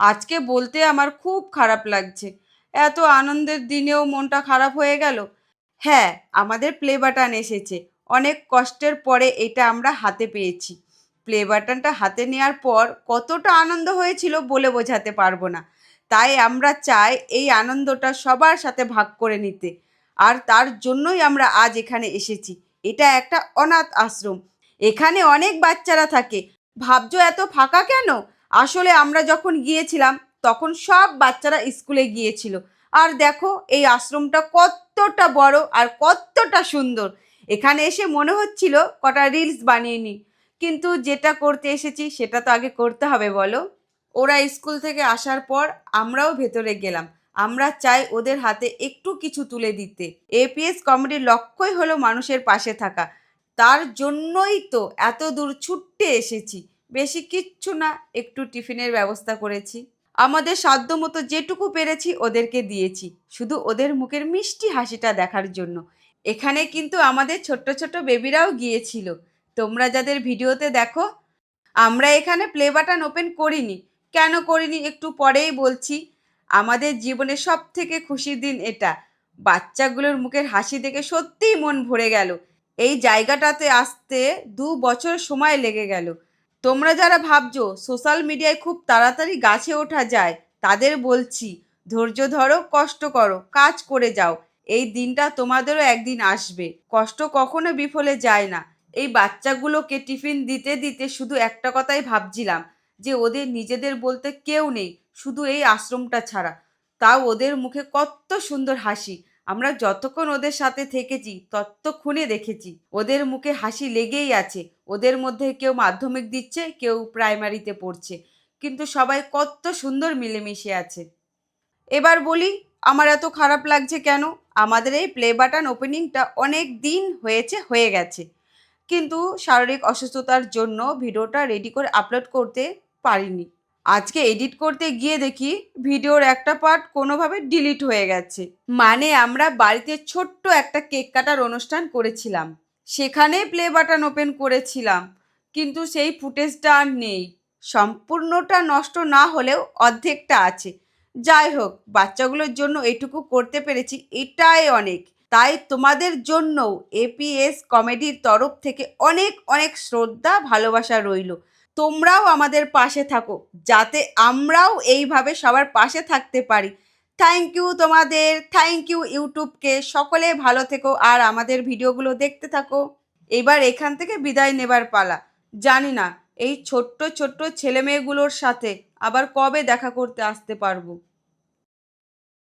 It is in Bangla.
আজকে বলতে আমার খুব খারাপ লাগছে। এত আনন্দের দিনেও মনটা খারাপ হয়ে গেল। হ্যাঁ আমাদের প্লে বাটন এসেছে। অনেক কষ্টের পরে এটা আমরা হাতে পেয়েছি। প্লে বাটনটা হাতে নেওয়ার পর কতটা আনন্দ হয়েছিল বলে বোঝাতে পারব না। তাই আমরা চাই এই আনন্দটা সবার সাথে ভাগ করে নিতে। আর তার জন্যই আমরা আজ এখানে এসেছি। এটা একটা অনাথ আশ্রম। এখানে অনেক বাচ্চারা থাকে। ভাবছ এত ফাঁকা কেন? আসলে আমরা যখন গিয়েছিলাম, তখন সব বাচ্চারা স্কুলে গিয়েছিল। আর দেখো, এই আশ্রমটা কতটা বড় আর কতটা সুন্দর। এখানে এসে মনে হচ্ছিল কটা রিলস বানিয়ে নিই। কিন্তু যেটা করতে এসেছি, সেটা তো আগে করতে হবে, বলো। ওরা স্কুল থেকে আসার পর আমরাও ভেতরে গেলাম। আমরা চাই ওদের হাতে একটু কিছু তুলে দিতে। এপিএস কমেডির লক্ষ্যই হলো মানুষের পাশে থাকা। তার জন্যই তো এত দূর ছুটতে এসেছি। বেশি কিচ্ছু না, একটু টিফিনের ব্যবস্থা করেছি। আমাদের সাধ্য মতো যেটুকু পেরেছি ওদেরকে দিয়েছি, শুধু ওদের মুখের মিষ্টি হাসিটা দেখার জন্য। এখানে কিন্তু আমাদের ছোট্ট ছোট্ট বেবিরাও গিয়েছিল। তোমরা যাদের ভিডিওতে দেখো, আমরা এখানে প্লে বাটন ওপেন করিনি। কেন করিনি একটু পরেই বলছি, আমাদের জীবনের সব থেকে খুশির দিন এটা। বাচ্চাগুলোর মুখের হাসি দেখে সত্যিই মন ভরে গেল। এই জায়গাটাতে আসতে দু বছর সময় লেগে গেল। তোমরা যারা ভাবছ সোশ্যাল মিডিয়ায় খুব তাড়াতাড়ি গাছে ওঠা যায়, তাদের বলছি, ধৈর্য ধরো, কষ্ট করো, কাজ করে যাও। এই দিনটা তোমাদেরও একদিন আসবে। কষ্ট কখনো বিফলে যায় না। এই বাচ্চাগুলোকে টিফিন দিতে দিতে শুধু একটা কথাই ভাবছিলাম, যে ওদের নিজেদের বলতে কেউ নেই, শুধু এই আশ্রমটা ছাড়া। তাও ওদের মুখে কত সুন্দর হাসি। আমরা যতক্ষণ ওদের সাথে থেকেছি, ততক্ষণে দেখেছি। ওদের মুখে হাসি লেগেই আছে। ওদের মধ্যে কেউ মাধ্যমিক দিচ্ছে, কেউ প্রাইমারিতে পড়ছে। কিন্তু সবাই কত সুন্দর মিলেমিশে আছে। এবার বলি, আমার এত খারাপ লাগছে কেন? আমাদের এই প্লে বাটন ওপেনিংটা অনেক দিন হয়েছে, হয়ে গেছে। কিন্তু শারীরিক অসুস্থতার জন্য ভিডিওটা রেডি করে আপলোড করতে পারিনি। আজকে এডিট করতে গিয়ে দেখি ভিডিওর একটা পার্ট কোনোভাবে ডিলিট হয়ে গেছে। মানে আমরা বাড়িতে ছোট্ট একটা কেক কাটার অনুষ্ঠান করেছিলাম। সেখানে প্লে বাটন ওপেন করেছিলাম, কিন্তু সেই ফুটেজটা আর নেই। সম্পূর্ণটা নষ্ট না হলেও অর্ধেকটা আছে। যাই হোক, বাচ্চাগুলোর জন্য এটুকু করতে পেরেছি, এটাই অনেক। তাই তোমাদের জন্য এপিএস কমেডির তরফ থেকে অনেক অনেক শ্রদ্ধা, ভালোবাসা রইল। তোমরাও আমাদের পাশে থাকো, যাতে আমরাও এইভাবে সবার পাশে থাকতে পারি। থ্যাংক ইউ তোমাদের থ্যাংক ইউ ইউটিউবকে। সকলে ভালো থেকো আর আমাদের ভিডিওগুলো দেখতে থাকো। এবার এখান থেকে বিদায় নেবার পালা। জানি না, এই ছোট্ট ছোট্ট ছেলেমেয়েগুলোর সাথে আবার কবে দেখা করতে আসতে পারব।